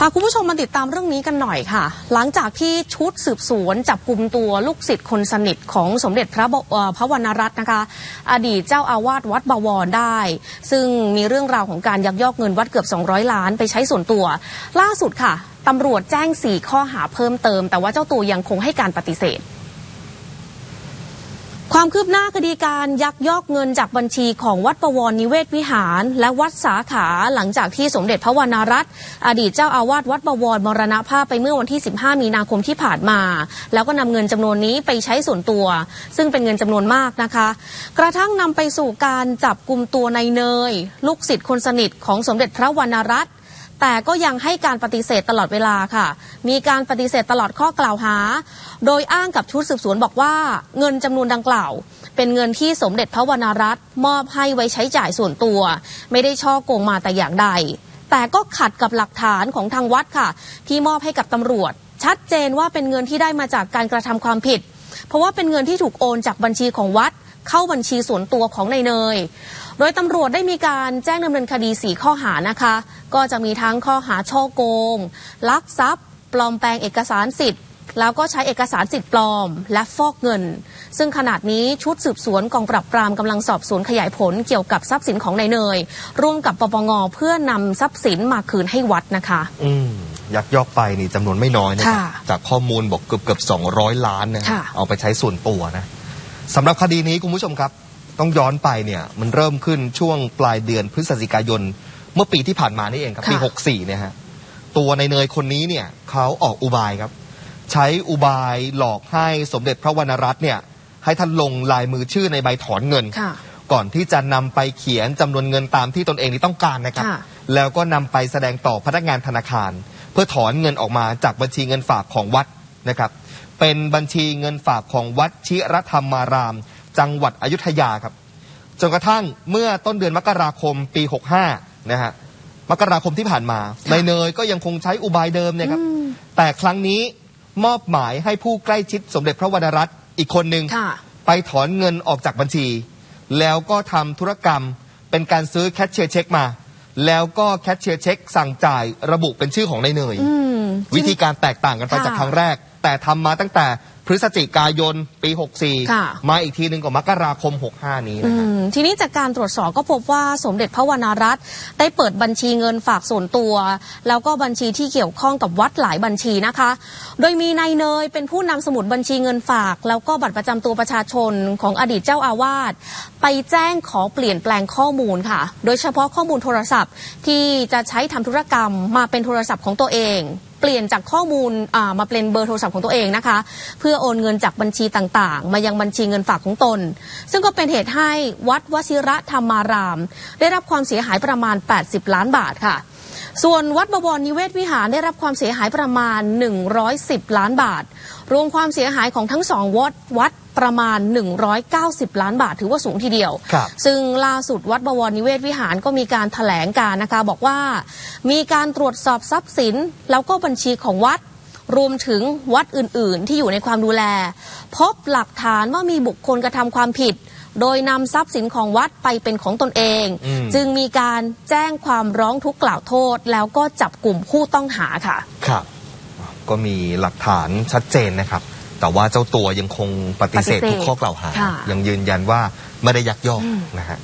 พาคุณผู้ชมมาติดตามเรื่องนี้กันหน่อยค่ะ หลังจากที่ชุดสืบสวนจับกลุ่มตัวลูกศิษย์คนสนิทของสมเด็จพระบเอ่อพระวรรณรัตน์นะคะ อดีตเจ้าอาวาสวัดบวรได้ ซึ่งมีเรื่องราวของการยักยอกเงินวัดเกือบ 200 ล้านไปใช้ส่วนตัว ล่าสุดค่ะตำรวจแจ้ง 4 ข้อหาเพิ่มเติม แต่ว่าเจ้าตัวยังคงให้การปฏิเสธ ความคืบหน้าคดีการยักยอกเงินจากบัญชีของวัดประวรนิเวศวิหาร และวัดสาขาหลังจากที่สมเด็จพระวรรณรัตน์อดีตเจ้าอาวาสวัดประวรมรณภาพไปเมื่อวันที่ 15 มีนาคมที่ผ่านมา แล้วก็นำเงินจำนวนนี้ไปใช้ส่วนตัว ซึ่งเป็นเงินจำนวนมากนะคะ กระทั่งนำไปสู่การจับกลุ่มตัวในเนย ลูกศิษย์คนสนิทของสมเด็จพระวรรณรัตน์แต่ก็ยังให้การปฏิเสธตลอดเวลาค่ะ มีการปฏิเสธตลอดข้อกล่าวหา โดยอ้างกับชุดสืบสวนบอกว่า เงินจำนวนดังกล่าว เป็นเงินที่สมเด็จพระวรรณรัตน์มอบให้ไว้ใช้จ่ายส่วนตัว ไม่ได้ช่อโกงมาแต่อย่างใด แต่ก็ขัดกับหลักฐานของทางวัดค่ะ ที่มอบให้กับตำรวจ ชัดเจนว่าเป็นเงินที่ได้มาจากการกระทำความผิด เพราะว่าเป็นเงินที่ถูกโอนจากบัญชีของวัด เข้าบัญชีส่วนตัวของนายเนยโดยตำรวจได้มีการแจ้งดำเนินคดี 4 ข้อหานะคะ ก็จะมีทั้งข้อหาช่อโกง ลักทรัพย์ ปลอมแปลงเอกสารสิทธิ์ แล้วก็ใช้เอกสารสิทธิ์ปลอม และฟอกเงิน ซึ่งขนาดนี้ชุดสืบสวนกองปราบปรามกำลังสอบสวนขยายผลเกี่ยวกับทรัพย์สินของนายเนย ร่วมกับปปงเพื่อนำทรัพย์สินมาคืนให้วัดนะคะ อืมยักยอกไปนี่จำนวนไม่น้อยนะครับค่ะจากข้อมูลบอกเกือบเกือบสองร้อยล้านนะฮะค่ะ เอาไปใช้ส่วนตัวนะสำหรับคดีนี้คุณผู้ชมครับ ต้องย้อนไปเนี่ยมันเริ่มขึ้นช่วงปลายเดือนพฤศจิกายน เมื่อปีที่ผ่านมานี่เองครับ ปีค่ะ64เนี่ยฮะ ตัวในเนยคนนี้เนี่ยเขาออกอุบายครับ ใช้อุบายหลอกให้สมเด็จพระวรรณรัตน์เนี่ยให้ท่านลงลายมือชื่อในใบถอนเงินค่ะก่อนที่จะนำไปเขียนจำนวนเงินตามที่ตนเองนี่ต้องการนะครับค่ะแล้วก็นำไปแสดงต่อพนักงานธนาคาร เพื่อถอนเงินออกมาจากบัญชีเงินฝากของวัดนะครับ เป็นบัญชีเงินฝากของวัดชิรธรรมาราม จังหวัดอยุธยาครับจนกระทั่งเมื่อต้นเดือนมกราคมปี 65 นะฮะ มกราคมที่ผ่านมาในายเนยก็ยังคงใช้อุบายเดิมเนะครับ แต่ครั้งนี้มอบหมายให้ผู้ใกล้ชิดสมเด็จพระวรรณรัตน์อีกคนหนึ่งค่ะไปถอนเงินออกจากบัญชี แล้วก็ทำธุรกรรมเป็นการซื้อแคชเชียร์เช็คมา แล้วก็แคชเชียร์เช็คสั่งจ่ายระบุเป็นชื่อของนายเนยอืมวิธีการแตกต่างกันไปค่ะจากครั้งแรก แต่ทำมาตั้งแต่พฤศจิกายนปีค่ะ64 มาอีกทีหนึ่งก็มกราคม 65 นี้อืนะฮะมทีนี้จากการตรวจสอบก็พบว่าสมเด็จพระวรรณรัตน์ได้เปิดบัญชีเงินฝากส่วนตัว แล้วก็บัญชีที่เกี่ยวข้องกับวัดหลายบัญชีนะคะ โดยมีนายเนยเป็นผู้นำสมุดบัญชีเงินฝาก แล้วก็บัตรประจำตัวประชาชนของอดีตเจ้าอาวาสไปแจ้งขอเปลี่ยนแปลงข้อมูลค่ะ โดยเฉพาะข้อมูลโทรศัพท์ ที่จะใช้ทำธุรกรรมมาเป็นโทรศัพท์ของตัวเอง เปลี่ยนจากข้อมูลอ่ามาเป็นเบอร์โทรศัพท์ของตัวเองนะคะ เพื่อโอนเงินจากบัญชีต่างๆ มายังบัญชีเงินฝากของตน ซึ่งก็เป็นเหตุให้วัดวชิระธรรมาราม ได้รับความเสียหายประมาณ 80 ล้านบาทค่ะส่วนวัดบวรนิเวศวิหารได้รับความเสียหายประมาณ 110 ล้านบาท รวมความเสียหายของทั้งสองวัดวัดประมาณ 190 ล้านบาทถือว่าสูงทีเดียวครับซึ่งล่าสุดวัดบวรนิเวศวิหารก็มีการถแถลงการนะคะ บอกว่ามีการตรวจสอบทรัพย์สิน แล้วก็บัญชีของวัด รวมถึงวัดอื่น ๆ ที่อยู่ในความดูแล พบหลักฐานว่ามีบุคคลกระทำความผิด โดยนำทรัพย์สินของวัดไปเป็นของตนเองอืมจึงมีการแจ้งความร้องทุกข์กล่าวโทษ แล้วก็จับกลุ่มผู้ต้องหาค่ะ ครับ ก็มีหลักฐานชัดเจนนะครับ แต่ว่าเจ้าตัวยังคงปฏิเสธปฏิเสธทุกข้อกล่าวหาค่ะยังยืนยันว่าไม่ได้ยักยอกนะฮะ